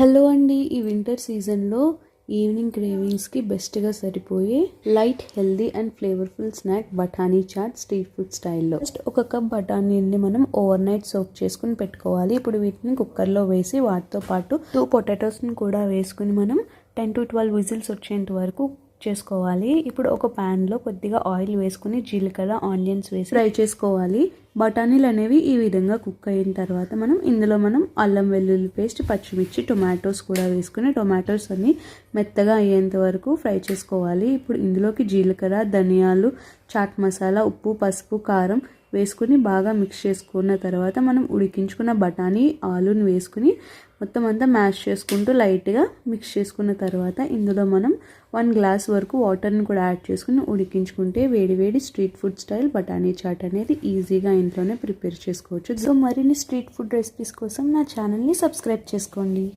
Hello అండి ఈ winter సీజన్లో ఈవినింగ్ క్రేవింగ్స్కి బెస్ట్గా సరిపోయే light healthy and flavourful snack బఠానీ చాట్ స్ట్రీట్ ఫుడ్ స్టైల్లో. జస్ట్ ఒక కప్ బఠానీని మనం ఓవర్ నైట్ సోక్ చేసుకుని పెట్టుకోవాలి. ఇప్పుడు వీటిని కుక్కర్లో వేసి వాటితో పాటు టూ పొటాటోస్ని కూడా వేసుకుని మనం టెన్ టు ట్వెల్వ్ విజిల్స్ వచ్చేంత వరకు చేసుకోవాలి. ఇప్పుడు ఒక ప్యాన్లో కొద్దిగా ఆయిల్ వేసుకుని జీలకర్ర ఆనియన్స్ వేసి ఫ్రై చేసుకోవాలి. బఠానీలు అనేవి ఈ విధంగా కుక్ అయిన తర్వాత మనం ఇందులో మనం అల్లం వెల్లుల్లి పేస్ట్ పచ్చిమిర్చి టొమాటోస్ కూడా వేసుకుని టొమాటోస్ అన్ని మెత్తగా అయ్యేంత వరకు ఫ్రై చేసుకోవాలి. ఇప్పుడు ఇందులోకి జీలకర్ర ధనియాలు చాట్ మసాలా ఉప్పు పసుపు కారం వేసుకుని బాగా మిక్స్ చేసుకున్న తర్వాత మనం ఉడికించుకున్న బఠానీ ఆలుని వేసుకుని మొత్తం అంతా మ్యాష్ చేసుకుంటూ లైట్గా మిక్స్ చేసుకున్న తర్వాత ఇందులో మనం వన్ గ్లాస్ వరకు వాటర్ని కూడా యాడ్ చేసుకుని ఉడికించుకుంటే వేడి వేడి స్ట్రీట్ ఫుడ్ స్టైల్ బఠానీ చాట్ అనేది ఈజీగా ఇంట్లోనే ప్రిపేర్ చేసుకోవచ్చు. సో మరిన్ని స్ట్రీట్ ఫుడ్ రెసిపీస్ కోసం నా ఛానల్ని సబ్స్క్రైబ్ చేసుకోండి.